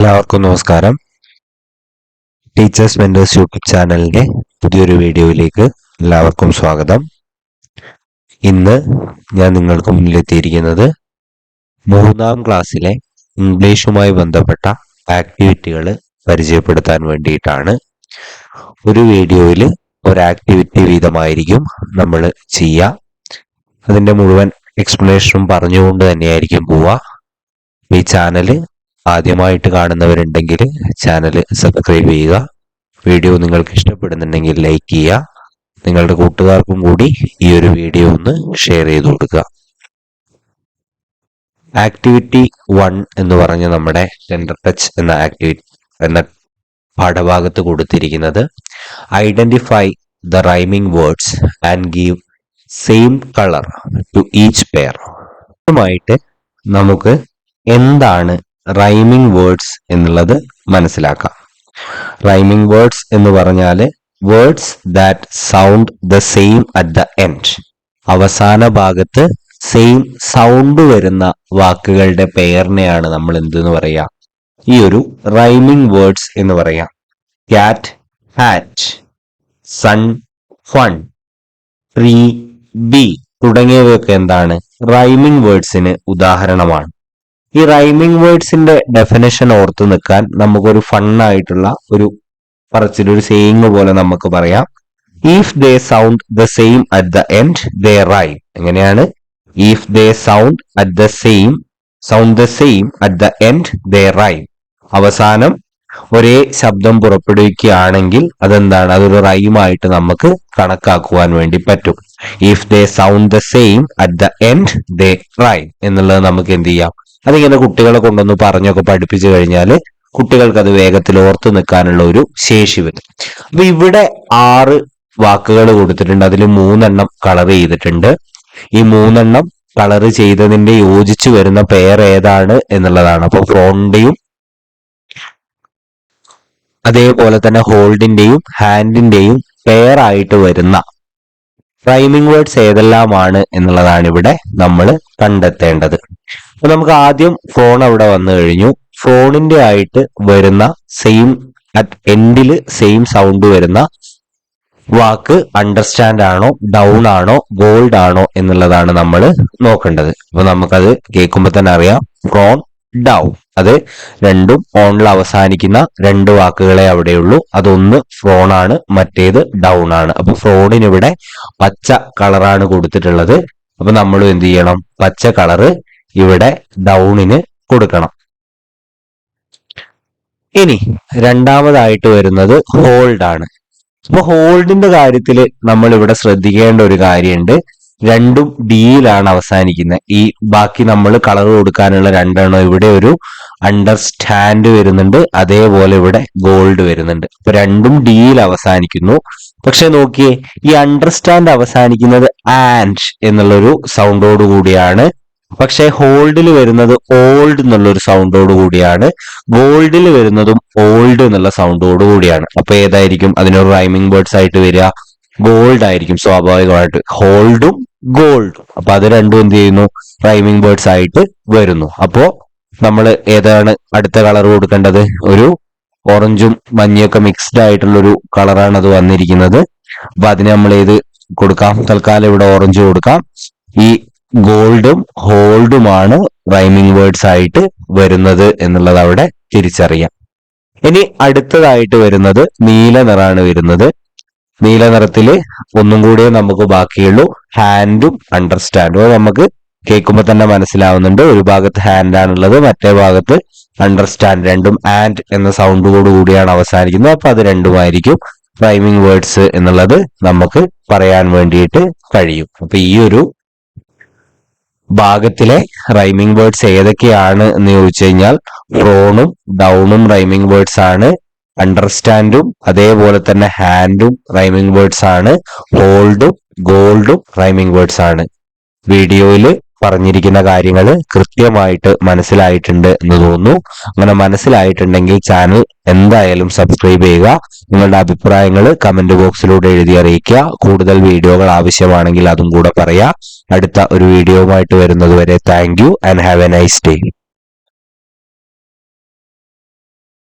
എല്ലാവർക്കും നമസ്കാരം. Teachers mentors YouTube ചാനലിന്റെ പുതിയൊരു വീഡിയോയിലേക്ക് എല്ലാവർക്കും സ്വാഗതം. ഇന്ന് ഞാൻ നിങ്ങൾക്ക് മുന്നിലെത്തിയിരിക്കുന്നത് മൂന്നാം ക്ലാസ്സിലെ ഇംഗ്ലീഷുമായി ബന്ധപ്പെട്ട ആക്ടിവിറ്റികൾ പരിചയപ്പെടുത്താൻ വേണ്ടിയിട്ടാണ്. ഒരു വീഡിയോയിൽ ഒരു ആക്ടിവിറ്റി വീതമായിരിക്കും നമ്മൾ ചെയ്യുക. അതിന്റെ മുഴുവൻ എക്സ്പ്ലനേഷനും പറഞ്ഞുകൊണ്ട് തന്നെയായിരിക്കും പോവുക. ഈ ചാനൽ ആദ്യമായിട്ട് കാണുന്നവരുണ്ടെങ്കിൽ ചാനൽ സബ്സ്ക്രൈബ് ചെയ്യുക. വീഡിയോ നിങ്ങൾക്ക് ഇഷ്ടപ്പെടുന്നുണ്ടെങ്കിൽ ലൈക്ക് ചെയ്യുക. നിങ്ങളുടെ കൂട്ടുകാർക്കും കൂടി ഈ ഒരു വീഡിയോ ഒന്ന് ഷെയർ ചെയ്ത് കൊടുക്കുക. ആക്ടിവിറ്റി വൺ എന്ന് പറഞ്ഞ നമ്മുടെ ടെൻഡർ ടച്ച് എന്ന ആക്ടിവിറ്റി എന്ന പാഠഭാഗത്ത് കൊടുത്തിരിക്കുന്നത്. Identify the rhyming words and give same colour to each pair ആയിട്ട് നമുക്ക് എന്താണ് റൈമിംഗ് വേർഡ്സ് എന്നുള്ളത് മനസ്സിലാക്കാം. റൈമിംഗ് വേർഡ്സ് എന്ന് പറഞ്ഞാൽ words that sound the same at the end അവസാന ഭാഗത്ത് സെയിം സൗണ്ട് വരുന്ന വാക്കുകളുടെ പെയറിനെയാണ് നമ്മൾ എന്തെന്ന് പറയാ? ഈ ഒരു റൈമിംഗ് വേർഡ്സ് എന്ന് പറയാം. Cat hat sun fun tree bee തുടങ്ങിയവയൊക്കെ എന്താണ്? റൈമിംഗ് വേർഡ്സിന് ഉദാഹരണമാണ്. ഈ റൈമിംഗ് വേർഡ്സിന്റെ ഡെഫിനേഷൻ ഓർത്ത് നിൽക്കാൻ നമുക്കൊരു ഫണ്ണായിട്ടുള്ള ഒരു പറച്ചിൽ ഒരു സെയിങ് പോലെ നമുക്ക് പറയാം. If they sound the same at the end they rhyme എങ്ങനെയാണ്? If they sound at the same sound the same at the end they rhyme അവസാനം ഒരേ ശബ്ദം പുറപ്പെടുവിക്കുകയാണെങ്കിൽ അതെന്താണ്? അതൊരു റൈമായിട്ട് നമുക്ക് കണക്കാക്കുവാൻ വേണ്ടി പറ്റും. If they sound the same at the end they rhyme എന്നുള്ളത് നമുക്ക് എന്ത് ചെയ്യാം? അതിങ്ങനെ കുട്ടികളെ കൊണ്ടൊന്ന് പറഞ്ഞൊക്കെ പഠിപ്പിച്ചു കഴിഞ്ഞാൽ കുട്ടികൾക്ക് അത് വേഗത്തിൽ ഓർത്തു നിൽക്കാനുള്ള ഒരു ശേഷി വരും. അപ്പൊ ഇവിടെ ആറ് വാക്കുകൾ കൊടുത്തിട്ടുണ്ട്. അതിൽ മൂന്നെണ്ണം കളർ ചെയ്തിട്ടുണ്ട്. ഈ മൂന്നെണ്ണം കളർ ചെയ്തതിന്റെ യോജിച്ചു വരുന്ന പേർ ഏതാണ് എന്നുള്ളതാണ്. അപ്പൊ ഫ്രോണ്ടിയും അതേപോലെ തന്നെ ഹോൾഡിന്റെയും ഹാൻഡിന്റെയും പെയർ ആയിട്ട് വരുന്ന റൈമിംഗ് വേർഡ്സ് ഏതെല്ലാമാണ് എന്നുള്ളതാണ് ഇവിടെ നമ്മൾ കണ്ടെത്തേണ്ടത്. നമുക്ക് ആദ്യം ഫോൺ അവിടെ വന്നു കഴിഞ്ഞു. ഫോണിന്റെ ആയിട്ട് വരുന്ന സെയിം അറ്റ് എൻഡിൽ സെയിം സൗണ്ട് വരുന്ന വാക്ക് അണ്ടർസ്റ്റാൻഡ് ആണോ ഡൗൺ ആണോ ഗോൾഡ് ആണോ എന്നുള്ളതാണ് നമ്മൾ നോക്കേണ്ടത്. അപ്പൊ നമുക്കത് കേൾക്കുമ്പോ തന്നെ അറിയാം. ഫ്രോൺ ഡൗൺ അത് രണ്ടും ഓണിൽ അവസാനിക്കുന്ന രണ്ട് വാക്കുകളെ അവിടെയുള്ളൂ അതൊന്ന് ഫ്രോൺ ആണ് മറ്റേത് ഡൗൺ ആണ്. അപ്പൊ ഫ്രോണിന് ഇവിടെ പച്ച കളറാണ് കൊടുത്തിട്ടുള്ളത്. അപ്പൊ നമ്മൾ എന്ത് ചെയ്യണം? പച്ച കളറ് ഇവിടെ ഡൗണിന് കൊടുക്കണം. ഇനി രണ്ടാമതായിട്ട് വരുന്നത് ഹോൾഡ് ആണ്. അപ്പൊ ഹോൾഡിന്റെ കാര്യത്തിൽ നമ്മൾ ഇവിടെ ശ്രദ്ധിക്കേണ്ട ഒരു കാര്യമുണ്ട്. രണ്ടും ഡിയിലാണ് അവസാനിക്കുന്നത്. ഈ ബാക്കി നമ്മൾ കളർ കൊടുക്കാനുള്ള രണ്ടെണ്ണം ഇവിടെ ഒരു അണ്ടർസ്റ്റാൻഡ് വരുന്നുണ്ട്. അതേപോലെ ഇവിടെ ഗോൾഡ് വരുന്നുണ്ട്. അപ്പൊ രണ്ടും ഡിയിൽ അവസാനിക്കുന്നു. പക്ഷെ നോക്കിയേ ഈ അണ്ടർസ്റ്റാൻഡ് അവസാനിക്കുന്നത് ആൻഡ് എന്നുള്ളൊരു സൗണ്ടോട് കൂടിയാണ് പക്ഷെ ഹോൾഡിൽ വരുന്നത് ഓൾഡ് എന്നുള്ള ഒരു സൗണ്ടോട് കൂടിയാണ്. ഗോൾഡിൽ വരുന്നതും ഓൾഡ് എന്നുള്ള സൗണ്ടോട് കൂടിയാണ്. അപ്പൊ ഏതായിരിക്കും? അതിനൊരു റൈമിംഗ് വേർഡ്സ് ആയിട്ട് വരിക. ഗോൾഡ് ആയിരിക്കും സ്വാഭാവികമായിട്ട്. ഹോൾഡും ഗോൾഡും അപ്പൊ അത് രണ്ടും എന്ത് ചെയ്യുന്നു? റൈമിംഗ് വേർഡ്സ് ആയിട്ട് വരുന്നു. അപ്പോ നമ്മൾ ഏതാണ് അടുത്ത കളർ കൊടുക്കേണ്ടത്? ഒരു ഓറഞ്ചും മഞ്ഞയൊക്കെ മിക്സ്ഡ് ആയിട്ടുള്ള ഒരു കളറാണ് അത് വന്നിരിക്കുന്നത്. അപ്പൊ അതിന് നമ്മൾ ഏത് കൊടുക്കാം? തൽക്കാലം ഇവിടെ ഓറഞ്ച് കൊടുക്കാം. ഈ ഗോൾഡും ഹോൾഡുമാണ് റൈമിംഗ് വേർഡ്സ് ആയിട്ട് വരുന്നത് എന്നുള്ളത് അവിടെ തിരിച്ചറിയാം. ഇനി അടുത്തതായിട്ട് വരുന്നത് നീല നിറാണ് വരുന്നത്. നീല നിറത്തിൽ ഒന്നും കൂടിയേ നമുക്ക് ബാക്കിയുള്ളൂ. ഹാൻഡും അണ്ടർസ്റ്റാൻഡും അത് നമുക്ക് കേൾക്കുമ്പോൾ തന്നെ മനസ്സിലാവുന്നുണ്ട്. ഒരു ഭാഗത്ത് ഹാൻഡ് ആണുള്ളത് മറ്റേ ഭാഗത്ത് അണ്ടർസ്റ്റാൻഡ് രണ്ടും ആൻഡ് എന്ന സൗണ്ടോട് കൂടിയാണ് അവസാനിക്കുന്നത്. അപ്പൊ അത് രണ്ടുമായിരിക്കും. റൈമിംഗ് വേർഡ്സ് എന്നുള്ളത് നമുക്ക് പറയാൻ വേണ്ടിയിട്ട് കഴിയും. അപ്പൊ ഈ ഒരു ഭാഗത്തിലെ റൈമിംഗ് വേർഡ്സ് ഏതൊക്കെയാണ് എന്ന് ചോദിച്ചു കഴിഞ്ഞാൽ ഫ്രോണും ഡൗണും റൈമിംഗ് വേർഡ്സ് ആണ്. അണ്ടർസ്റ്റാൻഡും അതേപോലെ തന്നെ ഹാൻഡും റൈമിംഗ് വേർഡ്സ് ആണ്. ഹോൾഡും ഗോൾഡും റൈമിംഗ് വേർഡ്സ് ആണ്. വീഡിയോയിൽ പറഞ്ഞിരിക്കുന്ന കാര്യങ്ങൾ കൃത്യമായിട്ട് മനസ്സിലായിട്ടുണ്ട് എന്ന് തോന്നുന്നു. അങ്ങനെ മനസ്സിലായിട്ടുണ്ടെങ്കിൽ ചാനൽ എന്തായാലും സബ്സ്ക്രൈബ് ചെയ്യുക. നിങ്ങളുടെ അഭിപ്രായങ്ങൾ കമന്റ് ബോക്സിലൂടെ എഴുതി അറിയിക്കുക. കൂടുതൽ വീഡിയോകൾ ആവശ്യമാണെങ്കിൽ അതും കൂടെ പറയാം. അടുത്ത ഒരു വീഡിയോയുമായിട്ട് വരുന്നതുവരെ thank you and have a nice day